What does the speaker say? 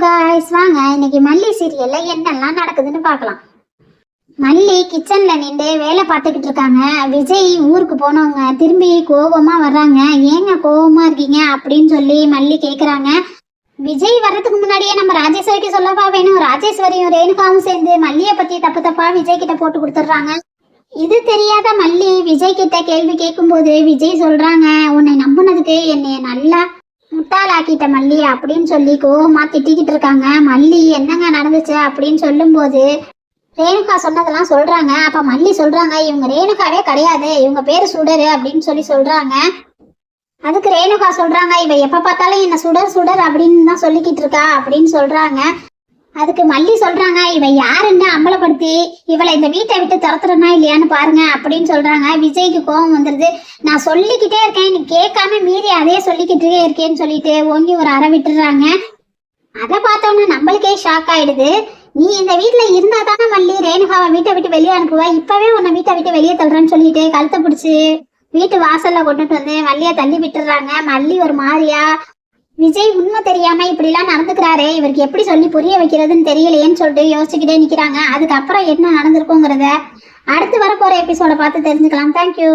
Guys வாங்க. இன்னைக்கு மல்லி சீரியல்ல என்னெல்லாம் நடக்குதுன்னு பார்க்கலாம். மல்லி கிச்சன்ல நின்று வேலை பார்த்துக்கிட்டு இருக்காங்க. விஜய் ஊருக்கு போனவங்க திரும்பி கோபமா வர்றாங்க. ஏங்க கோபமா இருக்கீங்க அப்படின்னு சொல்லி மல்லி கேக்குறாங்க. விஜய் வர்றதுக்கு முன்னாடியே நம்ம ராஜேஸ்வரிக்கு சொல்லவா வேணும்? ராஜேஸ்வரியும் ரேணுகாவும் சேர்ந்து மல்லியை பத்தி தப்பு தப்பா விஜய் கிட்ட போட்டு கொடுத்துட்றாங்க. இது தெரியாத மல்லி விஜய் கிட்ட கேள்வி கேட்கும்போது விஜய் சொல்றாங்க உன்னை நம்புனதுக்கு என்னைய நல்லா முட்டாளாக்கிட்ட மல்லி அப்படின்னு சொல்லி கோவமா திட்டிக்கிட்டு இருக்காங்க. மல்லி என்னங்க நடந்துச்சு? அப்படின்னு சொல்லும்போது ரேணுகா சொன்னதெல்லாம் சொல்றாங்க. அப்ப மல்லி சொல்றாங்க இவங்க ரேணுகாவே கிடையாது. இவங்க பேரு சுடரு அப்படின்னு சொல்லி சொல்றாங்க. அதுக்கு ரேணுகா சொல்றாங்க இவ எப்ப பார்த்தாலும் என்ன சுடர் சுடர் அப்படின்னு தான் சொல்லிக்கிட்டு இருக்கா அப்படின்னு சொல்றாங்க. அதுக்கு மல்லி சொல்றாங்க இவ யாருன்னு அம்பலப்படுத்தி இவளை இந்த வீட்டை விட்டு துரத்துறனா இல்லையான்னு பாருங்க அப்படின்னு சொல்றாங்க. விஜய்க்கு கோபம் வந்துருது. நான் சொல்லிக்கிட்டே இருக்கேன் நீ கேட்காம மீறி அதே சொல்லிக்கிட்டே இருக்கேன்னு சொல்லிட்டு ஓங்கி ஒரு அறை விட்டுறாங்க. அதை பார்த்தோம்னா நம்மளுக்கே ஷாக் ஆயிடுது. நீ இந்த வீட்டுல இருந்தா தானே மல்லி ரேணுகாவை வீட்டை விட்டு வெளியே அனுப்புவ. இப்பவே உன்னை வீட்டை விட்டு வெளியே தள்ளுறேன்னு சொல்லிட்டு கழுத்தை பிடிச்சி வீட்டு வாசல்ல கொண்டுட்டு வந்து மல்லியை தள்ளி விட்டுறாங்க. மல்லி ஒரு மாதிரியா விஜய் உண்மை தெரியாம இப்படிலாம் நடந்துக்கிறாரே இவருக்கு எப்படி சொல்லி புரிய வைக்கிறதுன்னு தெரியலையேன்னு சொல்லிட்டு யோசிச்சுக்கிட்டே நிக்கிறாங்க. அதுக்கப்புறம் என்ன நடந்திருக்குங்கிறத அடுத்து வரப்போற எபிசோட பார்த்து தெரிஞ்சுக்கலாம். தேங்க்யூ